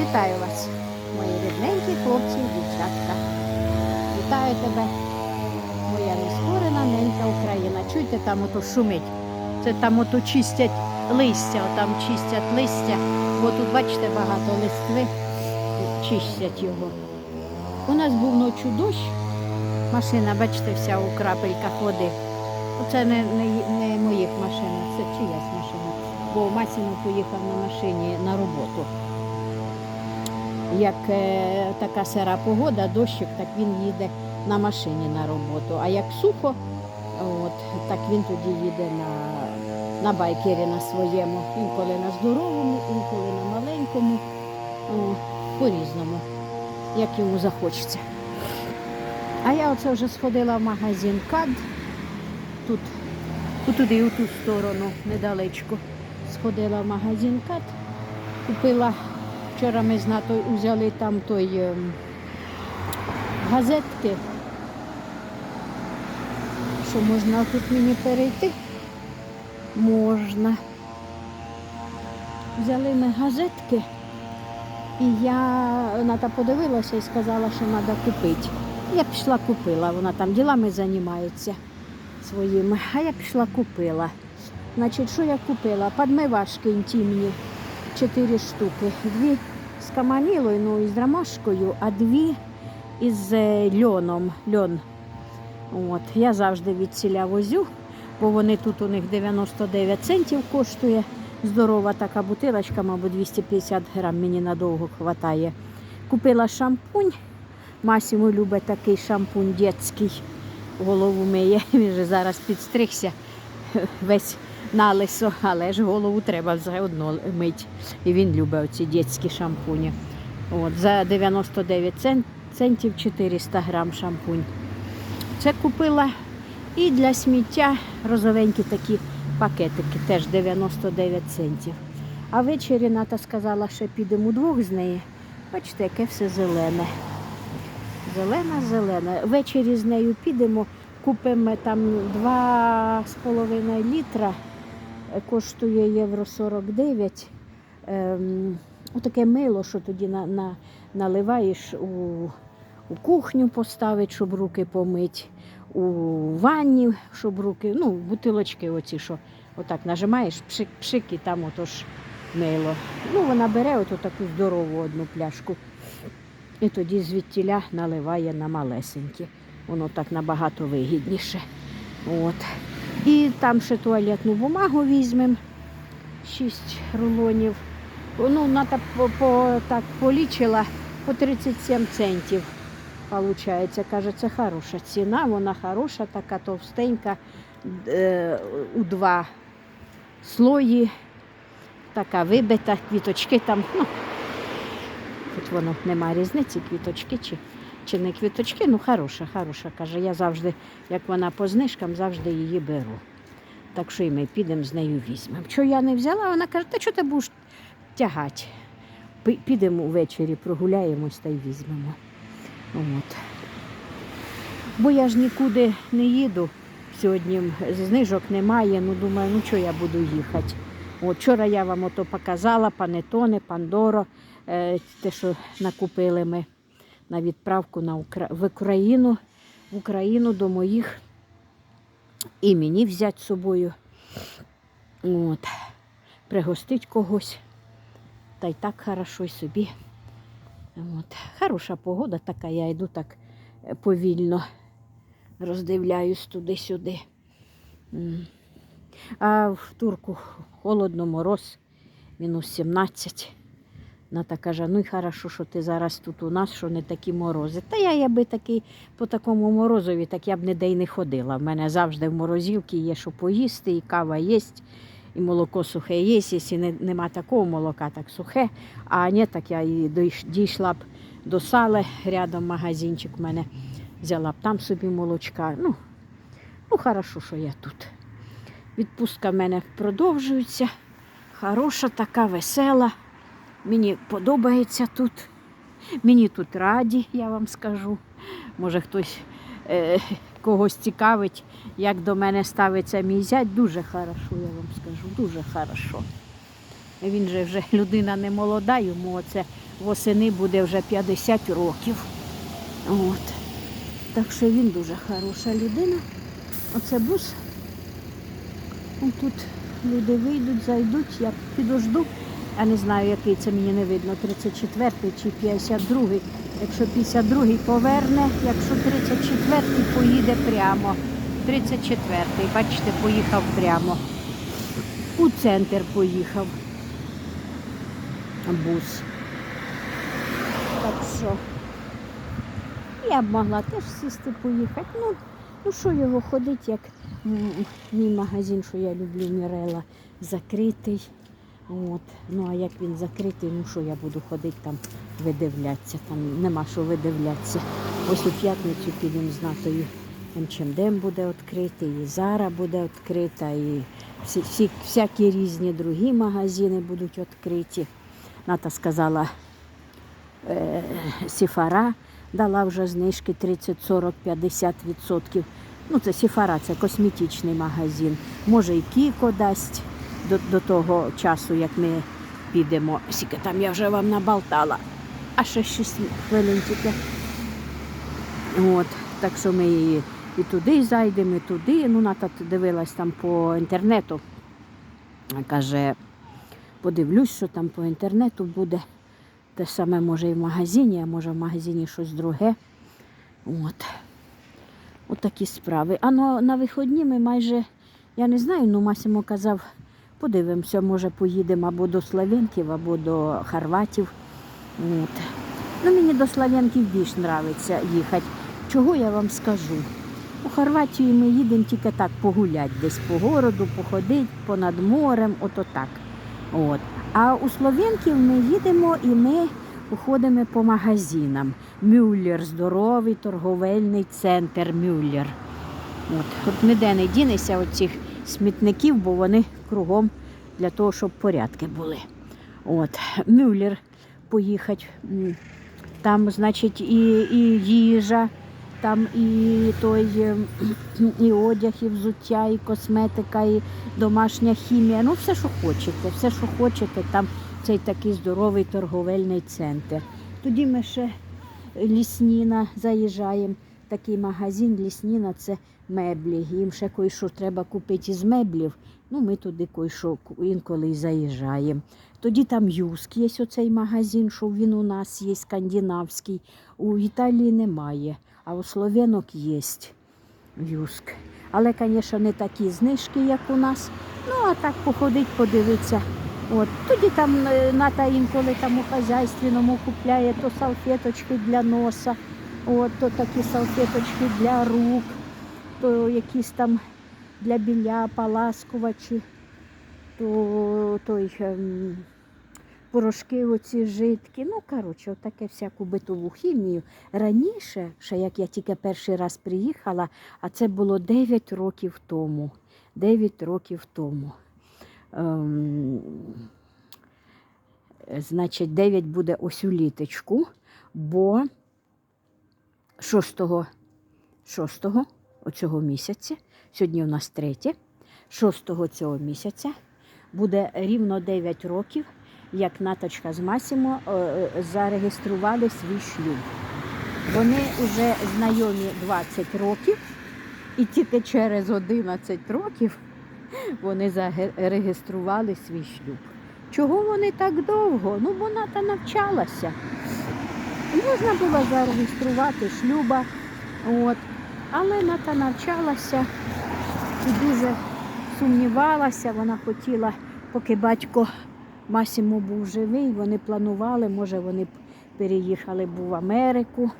Вітаю вас, мої рідненькі хлопці і дівчатка. Вітаю тебе, моя нескорена ненька Україна. Чуєте, там ото шумить. Це там ото чистять листя, там чистять листя. Бо тут, бачите, багато листви, чистять його. У нас був ночі дощ, машина, бачите, вся у крапельках води. Оце не, не, не моїх машин, це чиясь машина. Бо Масіно поїхав на машині на роботу. Як е, така сира погода, дощик, так він їде на машині на роботу. А як сухо, от, так він тоді їде на, на байкері на своєму. Інколи на здоровому, інколи на маленькому, по-різному, як йому захочеться. А я оце вже сходила в магазин КАД. Тут, туди, у ту сторону, недалечко. Сходила в магазин КАД, купила. Вчора ми з взяли там той ем, газетки. Що можна тут мені перейти? Можна. Взяли ми газетки, і я Ната подивилася і сказала, що треба купити. Я пішла купила, вона там ділами займається своїми, а я пішла купила. Значить, що я купила? Подмивашки інтимні, чотири штуки. Дві з ну і з ромашкою, а дві із е, льоном. Льон. От. Я завжди від ціля возю, бо вони тут у них 99 центів коштує. Здорова така бутилочка, мабуть, 250 грам мені надовго вистачає. Купила шампунь. Масіму любить такий шампунь дитячий. Голову миє. Він же зараз підстригся весь на лисо, але ж голову треба все одно мити. І він любить оці дитячі шампуні. От, за 99 центів 400 грам шампунь. Це купила і для сміття розовенькі такі пакетики, теж 99 центів. А ввечері Ната сказала, що підемо удвох з нею. Бачите, яке все зелене. Зелена, зелена. Ввечері з нею підемо, купимо там 2,5 літра, коштує євро 49. Ем, отаке мило, що тоді на, на, наливаєш у, у кухню поставити, щоб руки помити, у ванні, щоб руки, ну, бутилочки оці, що отак нажимаєш, пшик, пшик і там отож мило. Ну, вона бере оту таку здорову одну пляшку. І тоді звідтіля наливає на малесенькі. Воно так набагато вигідніше. От. І там ще туалетну бумагу візьмемо. Шість рулонів. Ну, вона так, по, по, так полічила по 37 центів. Получається, каже, це хороша ціна, вона хороша, така товстенька, е, у два слої, така вибита, квіточки там. Ну, Хоч воно нема різниці, квіточки чи, чи квіточки, ну хороша, хороша. Каже, я завжди, як вона по знижкам, завжди її беру. Так що і ми підемо з нею візьмемо. Що я не взяла, вона каже, та що ти будеш тягати? Підемо ввечері, прогуляємось та й візьмемо. От. Бо я ж нікуди не їду. Сьогодні знижок немає, ну думаю, ну що я буду їхати. От вчора я вам ото показала панетони, пандоро, е, те, що накупили ми на відправку на Укра... в Україну, в Україну до моїх і мені взяти з собою. От. Пригостить когось. Та й так хорошо й собі. От. Хороша погода така, я йду так е, повільно, роздивляюсь туди-сюди. А в турку холодно, мороз, мінус 17. Ната каже, ну й хорошо, що ти зараз тут у нас, що не такі морози. Та я якби такий по такому морозові, так я б ніде й не ходила. В мене завжди в морозилці є що поїсти, і кава є, і молоко сухе є. Якщо не, нема такого молока, так сухе. А ні, так я і дійшла б до сали, рядом магазинчик в мене взяла б там собі молочка. Ну, ну хорошо, що я тут. Відпустка в мене продовжується. Хороша така, весела. Мені подобається тут. Мені тут раді, я вам скажу. Може хтось е, когось цікавить, як до мене ставиться мій зять. Дуже хорошо, я вам скажу, дуже хорошо. Він же вже людина не молода, йому оце восени буде вже 50 років. От. Так що він дуже хороша людина. Оце бус. Тут люди вийдуть, зайдуть, я підожду. Я не знаю, який це мені не видно, 34-й чи 52-й. Якщо 52-й поверне, якщо 34-й поїде прямо. 34-й, бачите, поїхав прямо. У центр поїхав. Бус. Так що я б могла теж сісти поїхати. Ну, ну що його ходить, як мій магазин, що я люблю, Мірела, закритий. От. Ну а як він закритий, ну що я буду ходити там видивлятися, там нема що видивлятися. Ось у п'ятницю підемо з натою МЧМДМ буде відкритий, і Зара буде відкрита, і всі, всі, всякі різні другі магазини будуть відкриті. Ната сказала, е, Сіфара дала вже знижки 30, 40, 50 відсотків. Ну, це Сіфара, це косметичний магазин. Може і Кіко дасть до, до того часу, як ми підемо. Скільки там я вже вам наболтала. А ще 6 хвилин тільки. От, так що ми і, і туди зайдемо, і туди. Ну, Ната дивилась там по інтернету. Каже, подивлюсь, що там по інтернету буде. Те саме може і в магазині, а може в магазині щось друге. От. От такі справи. А на, на виходні ми майже, я не знаю, ну Масимо казав, подивимося, може поїдемо або до Славянків, або до Хорватів. От. Ну, мені до Славянків більш подобається їхати. Чого я вам скажу? У Хорватію ми їдемо тільки так погуляти, десь по городу, походити, понад морем, ото так. От. А у Словенків ми їдемо і ми ходимо по магазинам. Мюллер, здоровий торговельний центр Мюллер. От. От ніде не дінешся від цих смітників, бо вони кругом для того, щоб порядки були. От. Мюллер поїхати. Там, значить, і, і їжа, там і той е, і одяг, і взуття, і косметика, і домашня хімія. Ну, все, що хочете, все, що хочете, там цей такий здоровий торговельний центр. Тоді ми ще Лісніна заїжджаємо. Такий магазин Лісніна це меблі. Їм ще кое-що треба купити із меблів. Ну, ми туди кое-що інколи заїжджаємо. Тоді там Юск є оцей магазин, що він у нас є скандинавський. У Італії немає, а у Словенок є Юск. Але, звісно, не такі знижки, як у нас. Ну, а так походить, подивитися. От. Тоді там е, ната інколи там у хазяйственному купляє то салфеточки для носа, от, то такі салфеточки для рук, то якісь там для біля, паласкувачі, то той, ем, порошки оці жидкі. Ну, коротше, отаке всяку битову хімію. Раніше, ще як я тільки перший раз приїхала, а це було 9 років тому. 9 років тому. Ем, значить, 9 буде ось у літочку, бо 6, 6 оцього місяця, сьогодні у нас 3, 6 цього місяця буде рівно 9 років, як Наточка з Масімо е, е, зареєстрували свій шлюб. Вони вже знайомі 20 років, і тільки через 11 років вони зареєстрували свій шлюб. Чого вони так довго? Ну, бо Ната навчалася. Можна було зареєструвати шлюба, от. але Ната навчалася і дуже сумнівалася. Вона хотіла, поки батько Масімо був живий, вони планували, може вони б переїхали б в Америку,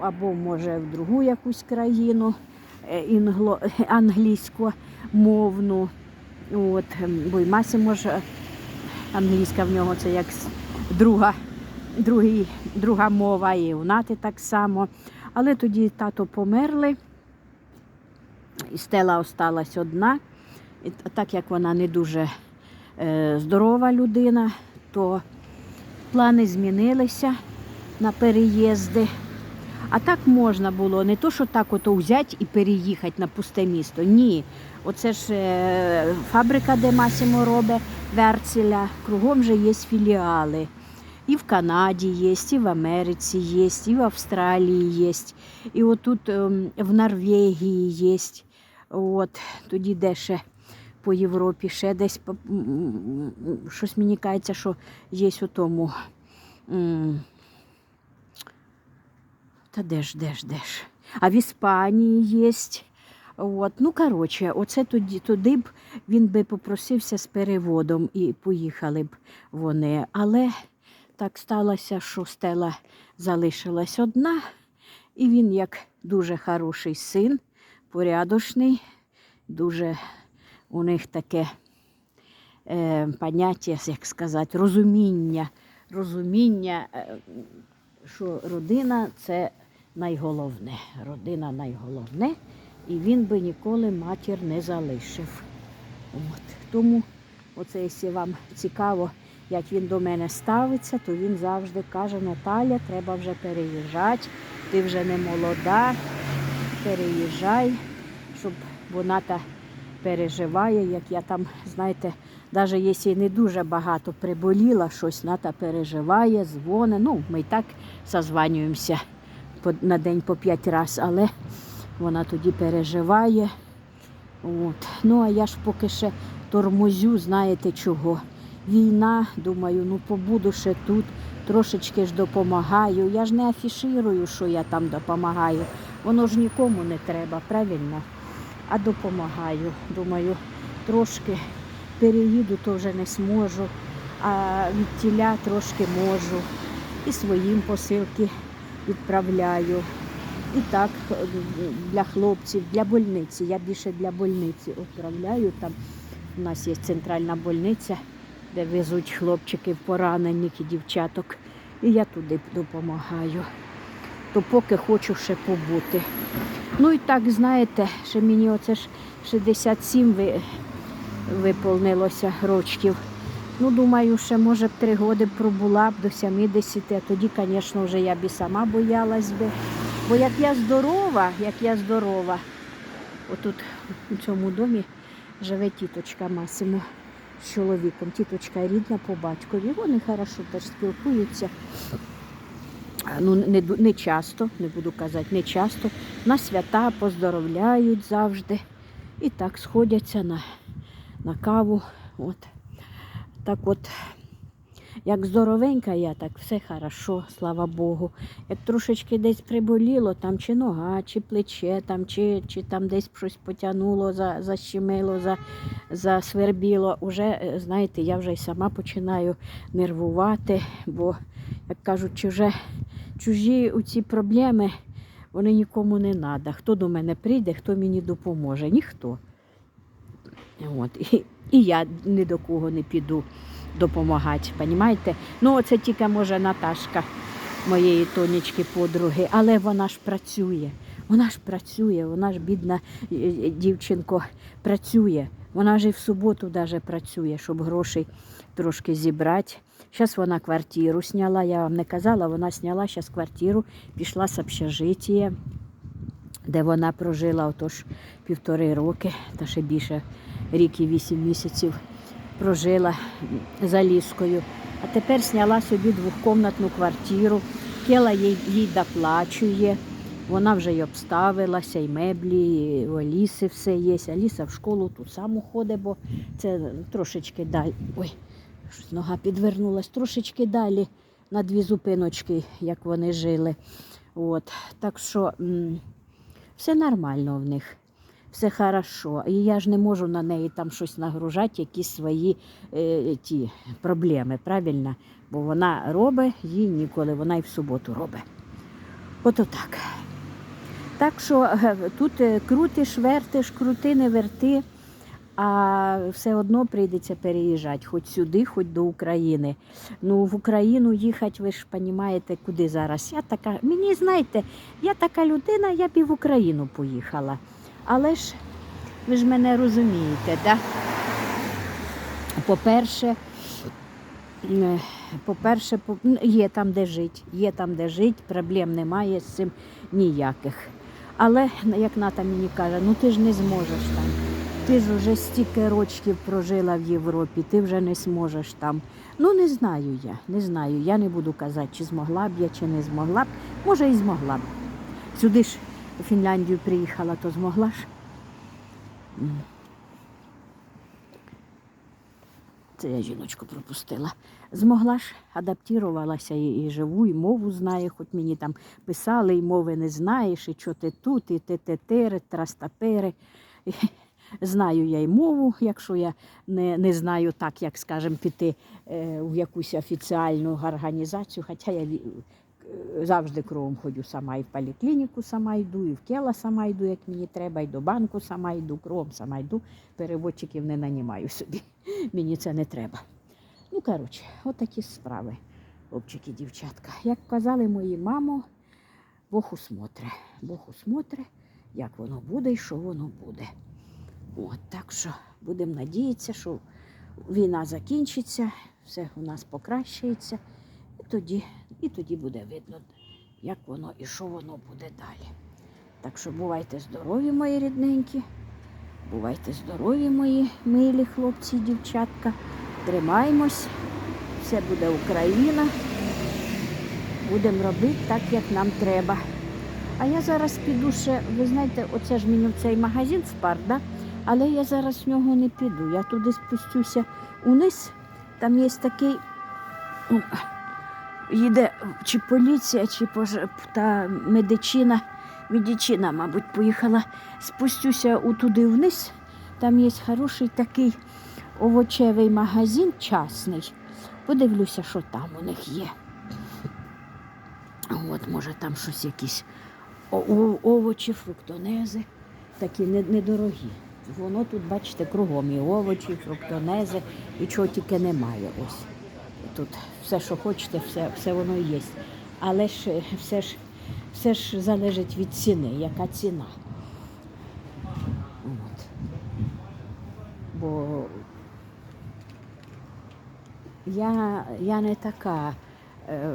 або може в другу якусь країну е, інгло, англійську мовну. От, ем, бо й Масімо ж англійська в нього це як друга, другий, друга мова, і у Нати так само. Але тоді тато померли, і Стела осталась одна. І так як вона не дуже е, здорова людина, то плани змінилися на переїзди. А так можна було не то, що так ото взяти і переїхати на пусте місто. Ні. Оце ж е, фабрика, де Масімо робить Верцеля, кругом же є філіали. І в Канаді є, і в Америці є, і в Австралії є, і отут ем, в Норвегії є. От, тоді де ще по Європі, ще десь щось мені кажеться, що є у тому. Та де ж, де ж, де ж? А в Іспанії є. От. Ну, коротше, оце тоді, туди б він би попросився з переводом і поїхали б вони. Але так сталося, що стела залишилась одна, і він, як дуже хороший син, порядочний, дуже у них таке е, поняття, як сказати, розуміння, розуміння, е, що родина це найголовне. Родина найголовне, і він би ніколи матір не залишив. От. Тому, оце, якщо вам цікаво, як він до мене ставиться, то він завжди каже: Наталя, треба вже переїжджати, ти вже не молода, переїжджай, щоб вона та переживає, як я там, знаєте, навіть якщо не дуже багато приболіла, щось ната переживає, дзвонить. Ну, ми і так созванюємося на день по п'ять разів, але вона тоді переживає. От. Ну, а я ж поки ще тормозю, знаєте чого. Війна, думаю, ну побуду ще тут, трошечки ж допомагаю. Я ж не афіширую, що я там допомагаю. Воно ж нікому не треба, правильно? А допомагаю. Думаю, трошки переїду, то вже не зможу, а від тіля трошки можу. І своїм посилки відправляю. І так для хлопців, для больниці. Я більше для больниці відправляю. Там у нас є центральна больниця, де везуть хлопчиків поранених і дівчаток. І я туди допомагаю. То поки хочу ще побути. Ну і так, знаєте, ще мені оце ж 67 ви, виповнилося рочків. Ну, думаю, ще може б три роки пробула б до 70, а тоді, звісно, вже я б і сама боялась би. Бо як я здорова, як я здорова, отут у цьому домі живе тіточка Масимо з чоловіком. Тіточка рідна по батькові. Вони хорошо теж спілкуються. Ну, не, не часто, не буду казати, не часто. На свята поздоровляють завжди. І так сходяться на, на каву. От. Так от, як здоровенька я, так все хорошо, слава Богу. Як трошечки десь приболіло, там чи нога, чи плече, там, чи, чи там десь щось потягнуло, за, защемило, за, засвербіло. Уже, е, знаєте, я вже й сама починаю нервувати, бо, як кажуть, чуже, чужі ці проблеми, вони нікому не треба. Хто до мене прийде, хто мені допоможе? Ніхто. От. І, і я ні до кого не піду допомагати, понімаєте? Ну, це тільки може Наташка моєї тонечки подруги, але вона ж працює. Вона ж працює, вона ж бідна е, е, дівчинко працює. Вона ж і в суботу даже працює, щоб грошей трошки зібрати. Зараз вона квартиру сняла, я вам не казала, вона сняла зараз квартиру, пішла з общежиття, де вона прожила отож півтори роки, та ще більше рік і вісім місяців прожила за ліскою. А тепер сняла собі двохкомнатну квартиру, Кела їй, їй доплачує. Вона вже й обставилася, і меблі, і у Аліси все є. Аліса в школу ту саму ходить, бо це трошечки далі. Ой, щось нога підвернулась, трошечки далі на дві зупиночки, як вони жили. От. Так що все нормально в них все хорошо. І я ж не можу на неї там щось нагружати, якісь свої е, ті проблеми, правильно? Бо вона робить, їй ніколи, вона і в суботу робить. Ото так. Так що е, тут е, крутиш, вертиш, крути, не верти, а все одно прийдеться переїжджати, хоч сюди, хоч до України. Ну, в Україну їхати, ви ж розумієте, куди зараз. Я така, мені знаєте, я така людина, я б і в Україну поїхала. Але ж ви ж мене розумієте, да? По-перше, Е, По-перше, є там, де жити, є там, де жити, проблем немає з цим ніяких. Але, як Ната мені каже, ну ти ж не зможеш там. Ти ж вже стільки рочків прожила в Європі, ти вже не зможеш там. Ну, не знаю я, не знаю. Я не буду казати, чи змогла б я, чи не змогла б. Може, і змогла б. Сюди ж у Фінляндію приїхала, то змогла ж. Це я жіночку пропустила. Змогла ж, адаптувалася і, і живу, і мову знає, хоч мені там писали, і мови не знаєш, і що ти тут, і те-те-тери, трастапери. Знаю я й мову, якщо я не, не знаю так, як скажем, піти е, в якусь офіціальну організацію, хоча я завжди кругом ходю сама і в поліклініку сама йду, і в кела сама йду, як мені треба, і до банку сама йду, кругом сама йду, переводчиків не нанімаю собі. Мені це не треба. Ну, коротше, от справи, хлопчики, дівчатка. Як казали мої мамо, Бог усмотре. Бог усмотре, як воно буде і що воно буде. От, так що будемо надіятися, що війна закінчиться, все у нас покращається, і тоді, і тоді буде видно, як воно і що воно буде далі. Так що бувайте здорові, мої рідненькі. Бувайте здорові, мої милі хлопці і дівчатка. Тримаймось, все буде Україна. Будемо робити так, як нам треба. А я зараз піду ще, ви знаєте, оце ж мені цей магазин спар, да? Але я зараз в нього не піду. Я туди спустюся униз. Там є такий, їде чи поліція, чи пож... та медичина, медичина, мабуть, поїхала. Спустюся туди вниз. Там є хороший такий овочевий магазин частний. Подивлюся, що там у них є. От, може, там щось якісь овочі, фруктонези, такі не- недорогі. Воно тут, бачите, кругом і овочі, і фруктонези, і чого тільки немає. Ось. Тут все, що хочете, все, все воно є. Але ж е, все ж, все ж залежить від ціни, яка ціна. От. Бо я, я не така е,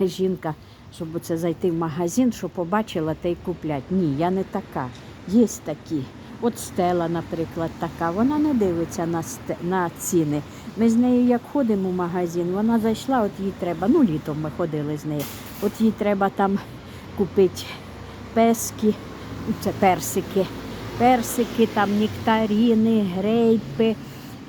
жінка, щоб це зайти в магазин, що побачила та й куплять. Ні, я не така. Є такі. От Стела, наприклад, така. Вона не дивиться на, сте- на ціни. Ми з нею як ходимо в магазин, вона зайшла, от їй треба, ну літом ми ходили з нею, от їй треба там купити пески, це персики, персики, там нектаріни, грейпи,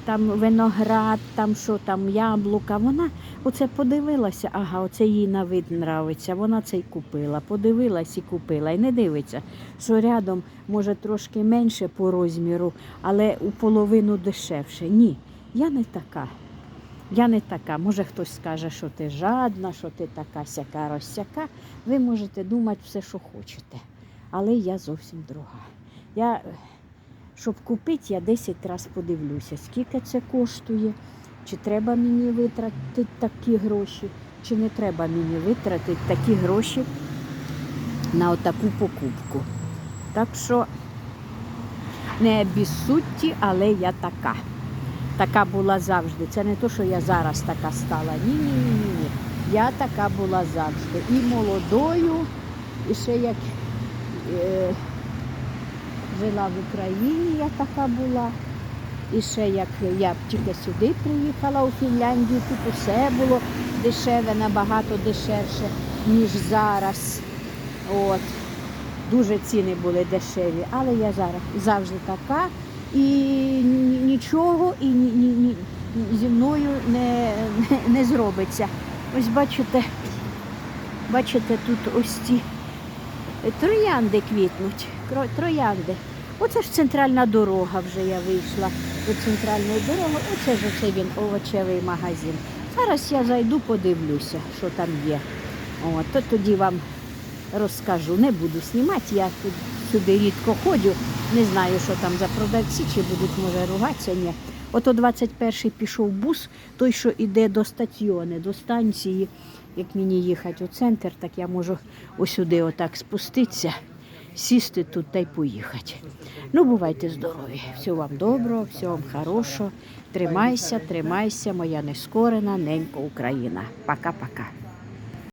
там виноград, там що там, яблука. Вона оце подивилася, ага, оце їй на вид нравиться. Вона це й купила. Подивилась і купила. І не дивиться, що рядом може трошки менше по розміру, але у половину дешевше. Ні, я не така. Я не така. Може хтось скаже, що ти жадна, що ти така сяка розсяка. Ви можете думати все, що хочете. Але я зовсім друга. Я, щоб купити, я 10 разів подивлюся, скільки це коштує, чи треба мені витратити такі гроші, чи не треба мені витратити такі гроші на отаку покупку. Так що не обіссудьте, але я така. Така була завжди. Це не то, що я зараз така стала. Ні, ні, ні, ні, ні. Я така була завжди. І молодою, і ще як е, жила в Україні, я така була. І ще як я тільки сюди приїхала у Фінляндію, тут усе було дешеве, набагато дешевше, ніж зараз. От. Дуже ціни були дешеві, але я зараз завжди така. І нічого і ні, ні, ні, зі мною не, не, не зробиться. Ось бачите, бачите, тут ось ці троянди квітнуть. Троянди. Оце ж центральна дорога вже я вийшла до центральної дороги. Оце ж оце він овочевий магазин. Зараз я зайду, подивлюся, що там є. От, то тоді вам розкажу. Не буду знімати, я тут сюди рідко ходжу. Не знаю, що там за продавці, чи будуть, може, ругатися, ні. Ото 21-й пішов бус, той, що йде до стаціони, до станції. Як мені їхати у центр, так я можу ось сюди отак спуститися, сісти тут та й поїхати. Ну, бувайте здорові. Всього вам доброго, всього вам хорошого. Тримайся, тримайся, моя нескорена ненька Україна. Пока-пока.